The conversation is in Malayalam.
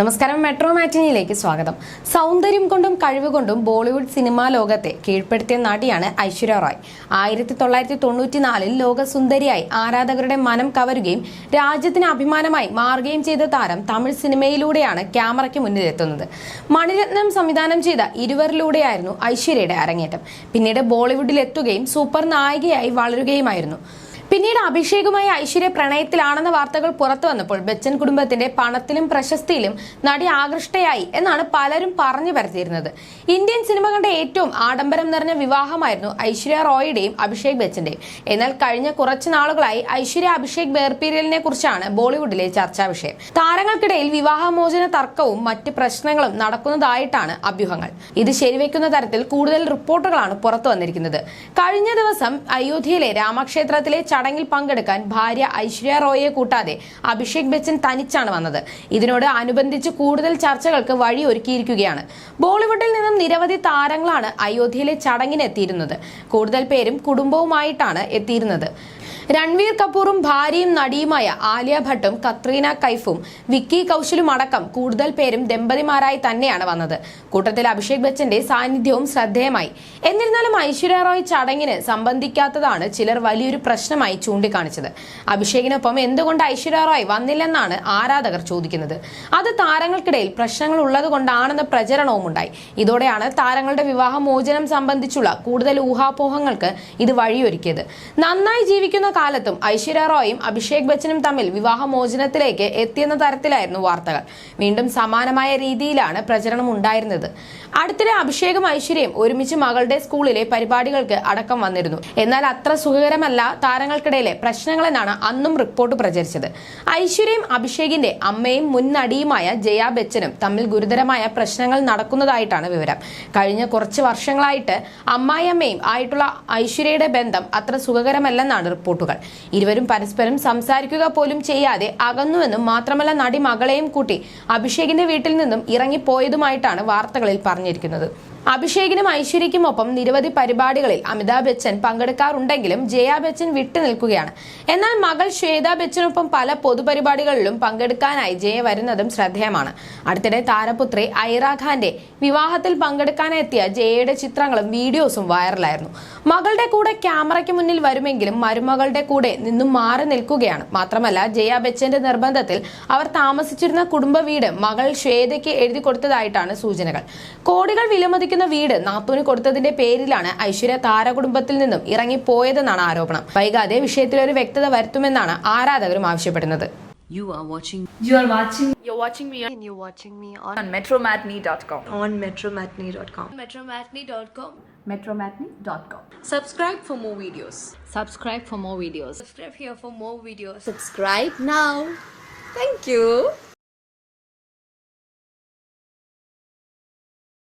നമസ്കാരം മെട്രോ മാറ്റിനിയിലേക്ക് സ്വാഗതം. സൗന്ദര്യം കൊണ്ടും കഴിവ് കൊണ്ടും ബോളിവുഡ് സിനിമാ ലോകത്തെ കീഴ്പ്പെടുത്തിയ നടിയാണ് ഐശ്വര്യ റായ്. ആയിരത്തി തൊള്ളായിരത്തി തൊണ്ണൂറ്റിനാലിൽ ലോകസുന്ദരിയായി ആരാധകരുടെ മനം കവരുകയും രാജ്യത്തിന് അഭിമാനമായി മാറുകയും ചെയ്ത താരം തമിഴ് സിനിമയിലൂടെയാണ് ക്യാമറയ്ക്ക് മുന്നിലെത്തുന്നത്. മണിരത്നം സംവിധാനം ചെയ്ത ഇരുവരിലൂടെയായിരുന്നു ഐശ്വര്യയുടെ അരങ്ങേറ്റം. പിന്നീട് ബോളിവുഡിൽ എത്തുകയും സൂപ്പർ നായികയായി വളരുകയുമായിരുന്നു. പിന്നീട് അഭിഷേകുമായി ഐശ്വര്യ പ്രണയത്തിലാണെന്ന വാർത്തകൾ പുറത്തു വന്നപ്പോൾ ബച്ചൻ കുടുംബത്തിന്റെ പണത്തിലും പ്രശസ്തിയിലും നടി ആകൃഷ്ടയായി എന്നാണ് പലരും പറഞ്ഞു പരത്തിയിരുന്നത്. ഇന്ത്യൻ സിനിമകളുടെ ഏറ്റവും ആഡംബരം നിറഞ്ഞ വിവാഹമായിരുന്നു ഐശ്വര്യ റോയുടെയും അഭിഷേക് ബച്ചന്റെയും. എന്നാൽ കഴിഞ്ഞ കുറച്ചു നാളുകളായി ഐശ്വര്യ അഭിഷേക് വേർപീരലിനെ കുറിച്ചാണ് ബോളിവുഡിലെ ചർച്ചാ വിഷയം താരങ്ങൾക്കിടയിൽ വിവാഹമോചന തർക്കവും മറ്റ് പ്രശ്നങ്ങളും നടക്കുന്നതായിട്ടാണ് അഭ്യൂഹങ്ങൾ. ഇത് ശരിവെക്കുന്ന തരത്തിൽ കൂടുതൽ റിപ്പോർട്ടുകളാണ് പുറത്തു വന്നിരിക്കുന്നത്. കഴിഞ്ഞ ദിവസം അയോധ്യയിലെ രാമക്ഷേത്രത്തിലെ ചടങ്ങിൽ പങ്കെടുക്കാൻ ഭാര്യ ഐശ്വര്യ റോയിയെ കൂട്ടാതെ അഭിഷേക് ബച്ചൻ തനിച്ചാണ് വന്നത്. ഇതിനോട് അനുബന്ധിച്ച് കൂടുതൽ ചർച്ചകൾക്ക് വഴി ഒരുക്കിയിരിക്കുകയാണ് ബോളിവുഡിൽ നിന്നും നിരവധി താരങ്ങളാണ് അയോധ്യയിലെ ചടങ്ങിന് എത്തിയിരുന്നത് കൂടുതൽ പേരും കുടുംബവുമായിട്ടാണ് എത്തിയിരുന്നത്. രൺവീർ കപൂറും ഭാര്യയും നടിയുമായ ആലിയ ഭട്ടും കത്രീന കൈഫും വിക്കി കൗശലും അടക്കം കൂടുതൽ പേരും ദമ്പതിമാരായി തന്നെയാണ് വന്നത്. കൂട്ടത്തിൽ അഭിഷേക് ബച്ചന്റെ സാന്നിധ്യവും ശ്രദ്ധേയമായി. എന്നിരുന്നാലും ഐശ്വര്യ റോയ് ചടങ്ങിന് സംബന്ധിക്കാത്തതാണ് ചിലർ വലിയൊരു പ്രശ്നമായി ചൂണ്ടിക്കാണിച്ചത്. അഭിഷേകിനൊപ്പം എന്തുകൊണ്ട് ഐശ്വര്യ റോയ് വന്നില്ലെന്നാണ് ആരാധകർ ചോദിക്കുന്നത്. അത് താരങ്ങൾക്കിടയിൽ പ്രശ്നങ്ങൾ ഉള്ളത് കൊണ്ടാണെന്ന പ്രചരണവും ഉണ്ടായി. ഇതോടെയാണ് താരങ്ങളുടെ വിവാഹമോചനം സംബന്ധിച്ചുള്ള കൂടുതൽ ഊഹാപോഹങ്ങൾക്ക് ഇത് വഴിയൊരുക്കിയത്. നന്നായി ജീവിക്കുന്ന കാലത്തും ഐശ്വര്യ റോയും അഭിഷേക് ബച്ചനും തമ്മിൽ വിവാഹമോചനത്തിലേക്ക് എത്തിയെന്ന തരത്തിലായിരുന്നു വാർത്തകൾ. വീണ്ടും സമാനമായ രീതിയിലാണ് പ്രചരണം ഉണ്ടായിരുന്നത് അടുത്തിടെ അഭിഷേകും ഐശ്വര്യയും ഒരുമിച്ച് മകളുടെ സ്കൂളിലെ പരിപാടികൾക്ക് അടക്കം വന്നിരുന്നു. എന്നാൽ അത്ര സുഖകരമല്ല താരങ്ങൾക്കിടയിലെ പ്രശ്നങ്ങളെന്നാണ് അന്നും റിപ്പോർട്ട് പ്രചരിച്ചത്. ഐശ്വര്യയും അഭിഷേകിന്റെ അമ്മയും മുൻ നടിയുമായ ജയ ബച്ചനും തമ്മിൽ ഗുരുതരമായ പ്രശ്നങ്ങൾ നടക്കുന്നതായിട്ടാണ് വിവരം. കഴിഞ്ഞ കുറച്ച് വർഷങ്ങളായിട്ട് അമ്മായിയമ്മയും ആയിട്ടുള്ള ഐശ്വര്യയുടെ ബന്ധം അത്ര സുഖകരമല്ലെന്നാണ് റിപ്പോർട്ടുകൾ. ഇരുവരും പരസ്പരം സംസാരിക്കുക പോലും ചെയ്യാതെ അകന്നുവെന്നും മാത്രമല്ല നടി മകളെയും കൂട്ടി അഭിഷേകിന്റെ വീട്ടിൽ നിന്നും ഇറങ്ങിപ്പോയതുമായിട്ടാണ് വാർത്തകളിൽ പറഞ്ഞിരിക്കുന്നത് അഭിഷേകിനും ഐശ്വര്യയ്ക്കുമൊപ്പം നിരവധി പരിപാടികളിൽ അമിതാഭ് ബച്ചൻ പങ്കെടുക്കാറുണ്ടെങ്കിലും ജയ ബച്ചൻ വിട്ടുനിൽക്കുകയാണ് എന്നാൽ മകൾ ശ്വേത ബച്ചനൊപ്പം പല പൊതുപരിപാടികളിലും പങ്കെടുക്കാനായി ജയ വരുന്നതും ശ്രദ്ധേയമാണ്. അടുത്തിടെ താരപുത്രി ഐറ ഖാന്റെ വിവാഹത്തിൽ പങ്കെടുക്കാനെത്തിയ ജയയുടെ ചിത്രങ്ങളും വീഡിയോസും വൈറലായിരുന്നു. മകളുടെ കൂടെ ക്യാമറയ്ക്ക് മുന്നിൽ വരുമെങ്കിലും മരുമകളുടെ കൂടെ നിന്നും മാറി നിൽക്കുകയാണ്. മാത്രമല്ല ജയ ബച്ചന്റെ നിർബന്ധത്തിൽ അവർ താമസിച്ചിരുന്ന കുടുംബ വീട് മകൾ ശ്വേതയ്ക്ക് എഴുതി കൊടുത്തതായിട്ടാണ് സൂചനകൾ. കോടികൾ വിലമതിക്കുന്ന വീട് നാത്തൂന് കൊടുത്തതിന്റെ പേരിലാണ് ഐശ്വര്യ താരകുടുംബത്തിൽ നിന്നും ഇറങ്ങിപ്പോയതെന്നാണ് ആരോപണം വൈകാതെ വിഷയത്തിൽ ഒരു വ്യക്തത വരുത്തുമെന്നാണ് ആരാധകരും ആവശ്യപ്പെടുന്നത് You are watching You are watching You're watching me and you're watching me on, on metromatney.com. on metromatney.com. metromatney.com. Metromatney.com. Subscribe for more videos. Subscribe for more videos. Subscribe here for more videos. Subscribe now. Thank you.